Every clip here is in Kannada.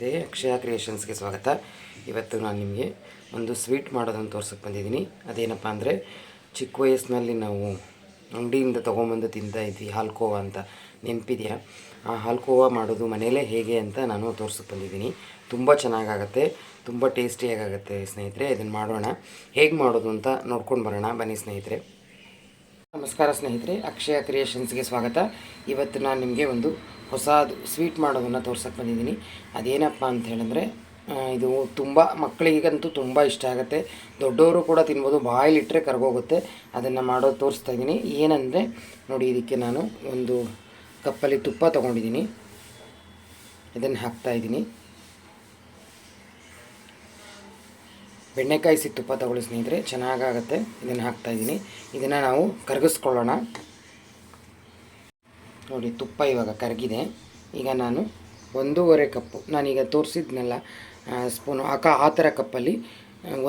ಸ್ನೇಹಿತರೆ ಅಕ್ಷಯ ಕ್ರಿಯೇಷನ್ಸ್ಗೆ ಸ್ವಾಗತ. ಇವತ್ತು ನಾನು ನಿಮಗೆ ಒಂದು ಸ್ವೀಟ್ ಮಾಡೋದನ್ನು ತೋರ್ಸಕ್ಕೆ ಬಂದಿದ್ದೀನಿ. ಅದೇನಪ್ಪ ಅಂದರೆ, ಚಿಕ್ಕ ವಯಸ್ಸಿನಲ್ಲಿ ನಾವು ಅಂಗಡಿಯಿಂದ ತೊಗೊಂಬಂದು ತಿಂತಾ ಇದ್ವಿ, ಹಾಲ್ಕೋವಾ ಅಂತ. ನೆನಪಿದೆಯಾ? ಆ ಹಾಲ್ಕೋವಾ ಮಾಡೋದು ಮನೆಯಲ್ಲೇ ಹೇಗೆ ಅಂತ ನಾನು ತೋರ್ಸಕ್ಕೆ ಬಂದಿದ್ದೀನಿ. ತುಂಬ ಚೆನ್ನಾಗಾಗತ್ತೆ, ತುಂಬ ಟೇಸ್ಟಿಯಾಗುತ್ತೆ ಸ್ನೇಹಿತರೆ ಇದನ್ನು ಮಾಡೋಣ. ಹೇಗೆ ಮಾಡೋದು ಅಂತ ನೋಡ್ಕೊಂಡು ಬರೋಣ. ಬನ್ನಿ ಸ್ನೇಹಿತರೆ. ನಮಸ್ಕಾರ ಸ್ನೇಹಿತರೆ, ಅಕ್ಷಯ ಕ್ರಿಯೇಷನ್ಸ್ಗೆ ಸ್ವಾಗತ. ಇವತ್ತು ನಾನು ನಿಮಗೆ ಒಂದು ಹೊಸದು ಸ್ವೀಟ್ ಮಾಡೋದನ್ನು ತೋರ್ಸಕ್ಕೆ ಬಂದಿದ್ದೀನಿ. ಅದೇನಪ್ಪ ಅಂತ ಹೇಳಿದ್ರೆ ಇದು ತುಂಬ ಮಕ್ಕಳಿಗಂತೂ ತುಂಬ ಇಷ್ಟ ಆಗುತ್ತೆ. ದೊಡ್ಡವರು ಕೂಡ ತಿನ್ಬೋದು ಬಾಯಲ್ಲಿಟ್ಟರೆ ಕರ್ಗೋಗುತ್ತೆ. ಅದನ್ನು ಮಾಡೋದು ತೋರಿಸ್ತಾ ಇದ್ದೀನಿ. ಏನಂದರೆ, ನೋಡಿ ಇದಕ್ಕೆ ನಾನು ಒಂದು ಕಪ್ಪಲ್ಲಿ ತುಪ್ಪ ತೊಗೊಂಡಿದ್ದೀನಿ. ಇದನ್ನು ಹಾಕ್ತಾ ಇದ್ದೀನಿ. ಬೆಣ್ಣೆಕಾಯಿ ಸಿ ತುಪ್ಪ ತಗೊಳ್ಳಿ ಸ್ನೇಹಿತರೆ ಚೆನ್ನಾಗಾಗತ್ತೆ ಇದನ್ನು ಹಾಕ್ತಾಯಿದ್ದೀನಿ ಇದನ್ನು ನಾವು ಕರಗಿಸ್ಕೊಳ್ಳೋಣ ನೋಡಿ, ತುಪ್ಪ ಇವಾಗ ಕರಗಿದೆ. ಈಗ ನಾನು ಒಂದೂವರೆ ಕಪ್ಪು, ನಾನೀಗ ತೋರಿಸಿದ್ನಲ್ಲ ಸ್ಪೂನು ಆಕ ಆ ಥರ ಕಪ್ಪಲ್ಲಿ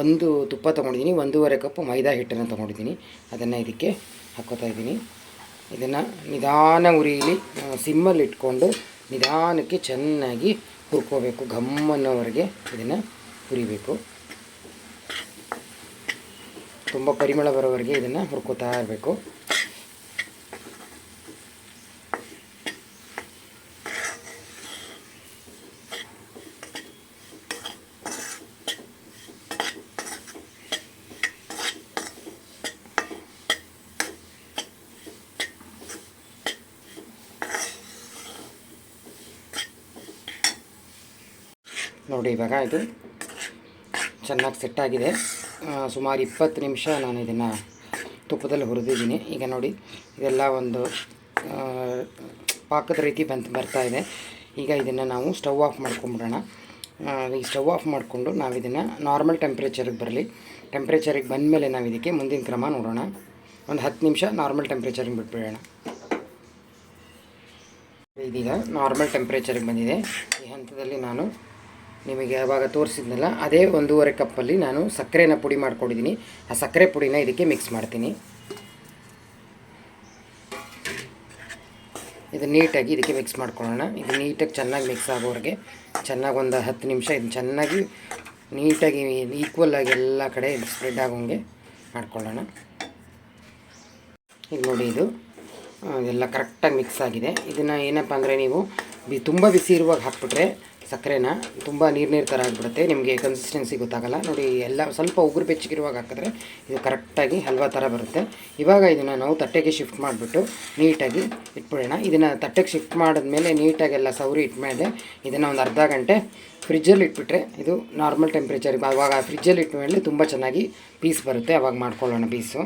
ಒಂದು ತುಪ್ಪ ತೊಗೊಂಡಿದ್ದೀನಿ, ಒಂದೂವರೆ ಕಪ್ಪು ಮೈದಾ ಹಿಟ್ಟನ್ನು ತೊಗೊಂಡಿದ್ದೀನಿ. ಅದನ್ನು ಇದಕ್ಕೆ ಹಾಕೋತಾ ಇದ್ದೀನಿ. ಇದನ್ನು ನಿಧಾನ ಉರಿಯಲ್ಲಿ ಸಿಮ್ಮಲ್ಲಿ ಇಟ್ಕೊಂಡು ನಿಧಾನಕ್ಕೆ ಚೆನ್ನಾಗಿ ಹುರ್ಕೋಬೇಕು ಘಮ್ಮನ್ನೋವರೆಗೆ ಇದನ್ನು ಹುರಿಬೇಕು. ತುಂಬ ಪರಿಮಳ ಬರೋವರೆಗೆ ಇದನ್ನು ಹುರ್ಕೋತಾ ಇರಬೇಕು. ನೋಡಿ, ಇವಾಗ ಇದು ಚೆನ್ನಾಗಿ ಸೆಟ್ಟಾಗಿದೆ ಸುಮಾರು ಇಪ್ಪತ್ತು ನಿಮಿಷ ನಾನು ಇದನ್ನು ತುಪ್ಪದಲ್ಲಿ ಹುರಿದಿದ್ದೀನಿ. ಈಗ ನೋಡಿ, ಇದೆಲ್ಲ ಒಂದು ಪಾಕದ ರೀತಿ ಬಂತು ಬರ್ತಾ ಇದೆ. ಈಗ ಇದನ್ನು ನಾವು ಸ್ಟವ್ ಆಫ್ ಮಾಡ್ಕೊಂಬಿಡೋಣ. ಈ ಸ್ಟವ್ ಆಫ್ ಮಾಡಿಕೊಂಡು ನಾವು ಇದನ್ನು ನಾರ್ಮಲ್ ಟೆಂಪ್ರೇಚರಿಗೆ ಬರಲಿ. ಟೆಂಪ್ರೇಚರಿಗೆ ಬಂದಮೇಲೆ ನಾವು ಇದಕ್ಕೆ ಮುಂದಿನ ಕ್ರಮ ನೋಡೋಣ. ಒಂದು ಹತ್ತು ನಿಮಿಷ ನಾರ್ಮಲ್ ಟೆಂಪ್ರೇಚರಿಗೆ ಬಿಟ್ಬಿಡೋಣ. ಇದೀಗ ನಾರ್ಮಲ್ ಟೆಂಪ್ರೇಚರಿಗೆ ಬಂದಿದೆ. ಈ ಹಂತದಲ್ಲಿ ನಾನು ನಿಮಗೆ ಯಾವಾಗ ತೋರಿಸಿದ್ನಲ್ಲ, ಅದೇ ಒಂದೂವರೆ ಕಪ್ಪಲ್ಲಿ ನಾನು ಸಕ್ಕರೆನ ಪುಡಿ ಮಾಡ್ಕೊಂಡಿದ್ದೀನಿ. ಆ ಸಕ್ಕರೆ ಪುಡಿನ ಇದಕ್ಕೆ ಮಿಕ್ಸ್ ಮಾಡ್ತೀನಿ. ಇದು ನೀಟಾಗಿ ಇದಕ್ಕೆ ಮಿಕ್ಸ್ ಮಾಡ್ಕೊಳ್ಳೋಣ. ಇದು ನೀಟಾಗಿ ಚೆನ್ನಾಗಿ ಮಿಕ್ಸ್ ಆಗೋವರೆಗೆ ಚೆನ್ನಾಗಿ ಒಂದು ಹತ್ತು ನಿಮಿಷ ಇದು ಚೆನ್ನಾಗಿ ನೀಟಾಗಿ ಈಕ್ವಲ್ ಆಗಿ ಎಲ್ಲ ಕಡೆ ಸ್ಪ್ರೆಡ್ ಆಗೋಂಗೆ ಮಾಡ್ಕೊಳ್ಳೋಣ. ಇದು ನೋಡಿ ಇದು. ಎಲ್ಲ ಕರೆಕ್ಟಾಗಿ ಮಿಕ್ಸ್ ಆಗಿದೆ. ಇದನ್ನು ಏನಪ್ಪ ಅಂದರೆ ನೀವು ಬಿ ತುಂಬ ಬಿಸಿ ಇರುವಾಗ ಹಾಕ್ಬಿಟ್ರೆ ಸಕ್ಕರೆನ ತುಂಬ ನೀರು ನೀರು ಥರ ಆಗಿಬಿಡುತ್ತೆ. ನಿಮಗೆ ಕನ್ಸಿಸ್ಟೆನ್ಸಿ ಗೊತ್ತಾಗಲ್ಲ. ನೋಡಿ, ಎಲ್ಲ ಸ್ವಲ್ಪ ಉಗುರು ಬೆಚ್ಚಗಿರುವಾಗ ಹಾಕಿದ್ರೆ ಇದು ಕರೆಕ್ಟಾಗಿ ಹಲ್ವಾ ಥರ ಬರುತ್ತೆ. ಇವಾಗ ಇದನ್ನು ನಾವು ತಟ್ಟೆಗೆ ಶಿಫ್ಟ್ ಮಾಡಿಬಿಟ್ಟು ನೀಟಾಗಿ ಇಟ್ಬಿಡೋಣ. ಇದನ್ನು ತಟ್ಟೆಗೆ ಶಿಫ್ಟ್ ಮಾಡಿದ್ಮೇಲೆ ನೀಟಾಗೆಲ್ಲ ಸೌರಿ ಇಟ್ಮೇಲೆ ಇದನ್ನು ಒಂದು ಅರ್ಧ ಗಂಟೆ ಫ್ರಿಜ್ಜಲ್ಲಿ ಇಟ್ಬಿಟ್ರೆ ಇದು ನಾರ್ಮಲ್ ಟೆಂಪ್ರೇಚರ್ ಆವಾಗ ಫ್ರಿಜ್ಜಲ್ಲಿ ಇಟ್ಮೇಲೆ ತುಂಬ ಚೆನ್ನಾಗಿ ಪೀಸ್ ಬರುತ್ತೆ. ಅವಾಗ ಮಾಡ್ಕೊಳ್ಳೋಣ ಪೀಸು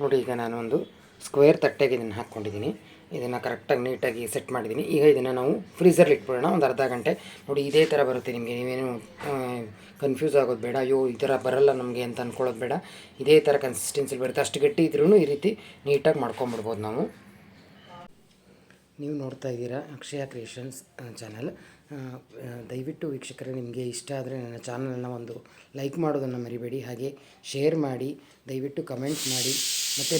ನೋಡಿ, ಈಗ ನಾನು ಒಂದು ಸ್ಕ್ವೇರ್ ತಟ್ಟೆಗೆ ಇದನ್ನು ಹಾಕ್ಕೊಂಡಿದ್ದೀನಿ ಇದನ್ನು ಕರೆಕ್ಟಾಗಿ ನೀಟಾಗಿ ಸೆಟ್ ಮಾಡಿದ್ದೀನಿ ಈಗ ಇದನ್ನು ನಾವು ಫ್ರೀಸರ್ಲಿ ಇಟ್ಬಿಡೋಣ. ಒಂದು ಅರ್ಧ ಗಂಟೆ. ನೋಡಿ, ಇದೇ ಥರ ಬರುತ್ತೆ ನಿಮಗೆ. ನೀವೇನು ಕನ್ಫ್ಯೂಸ್ ಆಗೋದು ಬೇಡ. ಅಯ್ಯೋ, ಈ ಥರ ಬರಲ್ಲ ನಮಗೆ ಅಂತ ಅಂದ್ಕೊಳ್ಳೋದು ಬೇಡ. ಇದೇ ಥರ ಕನ್ಸಿಸ್ಟೆನ್ಸಿಲಿ ಬರುತ್ತೆ. ಅಷ್ಟು ಗಟ್ಟಿ ಇದ್ರೂ ಈ ರೀತಿ ನೀಟಾಗಿ ಮಾಡ್ಕೊಂಬಿಡ್ಬೋದು ನಾವು. ನೀವು ನೋಡ್ತಾ ಇದ್ದೀರಾ ಅಕ್ಷಯ ಕ್ರಿಯೇಷನ್ಸ್ ಚಾನಲ್ ದಯವಿಟ್ಟು ವೀಕ್ಷಕರೇ, ನಿಮಗೆ ಇಷ್ಟ ಆದರೆ ನನ್ನ ಚಾನಲನ್ನು ಒಂದು ಲೈಕ್ ಮಾಡೋದನ್ನು ಮರಿಬೇಡಿ. ಹಾಗೆ ಶೇರ್ ಮಾಡಿ, ದಯವಿಟ್ಟು ಕಮೆಂಟ್ ಮಾಡಿ. ಮತ್ತು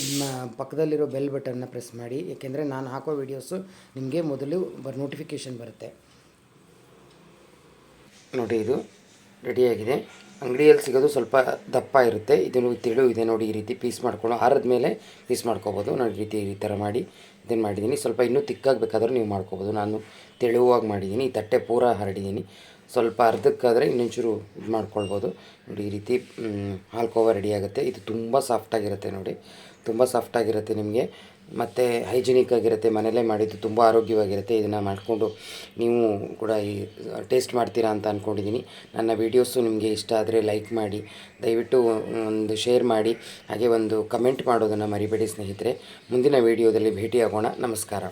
ಪಕ್ಕದಲ್ಲಿರೋ ಬೆಲ್ ಬಟನ್ನ ಪ್ರೆಸ್ ಮಾಡಿ. ಏಕೆಂದರೆ ನಾನು ಹಾಕೋ ವೀಡಿಯೋಸು ನಿಮಗೆ ಮೊದಲು ಬರ್ ನೋಟಿಫಿಕೇಷನ್ ಬರುತ್ತೆ. ನೋಡಿ ಇದು ರೆಡಿಯಾಗಿದೆ ಅಂಗಡಿಯಲ್ಲಿ ಸಿಗೋದು ಸ್ವಲ್ಪ ದಪ್ಪ ಇರುತ್ತೆ. ಇದನ್ನು ತೆಳು ಇದೆ ನೋಡಿ ಈ ರೀತಿ ಪೀಸ್ ಮಾಡ್ಕೊಳ್ಳೋ ಆರದ ಮೇಲೆ ಪೀಸ್ ಮಾಡ್ಕೋಬೋದು. ನೋಡಿ ರೀತಿ ಈ ಥರ ಮಾಡಿ ಇದನ್ನು ಮಾಡಿದ್ದೀನಿ. ಸ್ವಲ್ಪ ಇನ್ನೂ ತಿಕ್ಕಾಗಬೇಕಾದ್ರೂ ನೀವು ಮಾಡ್ಕೋಬೋದು. ನಾನು ತೆಳುವಾಗಿ ಮಾಡಿದ್ದೀನಿ. ಈ ತಟ್ಟೆ ಪೂರ ಹರಡಿದ್ದೀನಿ. ಸ್ವಲ್ಪ ಅರ್ಧಕ್ಕಾದರೆ ಇನ್ನೊಂಚೂರು ಇದು ಮಾಡ್ಕೊಳ್ಬೋದು. ನೋಡಿ, ಈ ರೀತಿ ಹಾಲ್ಕೋವಾ ರೆಡಿ ಆಗುತ್ತೆ. ಇದು ತುಂಬ ಸಾಫ್ಟಾಗಿರುತ್ತೆ ನೋಡಿ. ತುಂಬ ಸಾಫ್ಟಾಗಿರುತ್ತೆ ನಿಮಗೆ. ಮತ್ತು ಹೈಜಿನಿಕ್ ಆಗಿರುತ್ತೆ. ಮನೆಯಲ್ಲೇ ಮಾಡಿದ್ದು ತುಂಬ ಆರೋಗ್ಯವಾಗಿರುತ್ತೆ. ಇದನ್ನು ಮಾಡಿಕೊಂಡು ನೀವು ಕೂಡ ಈ ಟೇಸ್ಟ್ ಮಾಡ್ತೀರಾ ಅಂತ ಅಂದ್ಕೊಂಡಿದ್ದೀನಿ ನನ್ನ ವೀಡಿಯೋಸು ನಿಮಗೆ ಇಷ್ಟ ಆದರೆ ಲೈಕ್ ಮಾಡಿ, ದಯವಿಟ್ಟು ಒಂದು ಶೇರ್ ಮಾಡಿ, ಹಾಗೆ ಒಂದು ಕಮೆಂಟ್ ಮಾಡೋದನ್ನು ಮರಿಬೇಡಿ ಸ್ನೇಹಿತರೆ. ಮುಂದಿನ ವೀಡಿಯೋದಲ್ಲಿ ಭೇಟಿಯಾಗೋಣ. ನಮಸ್ಕಾರ.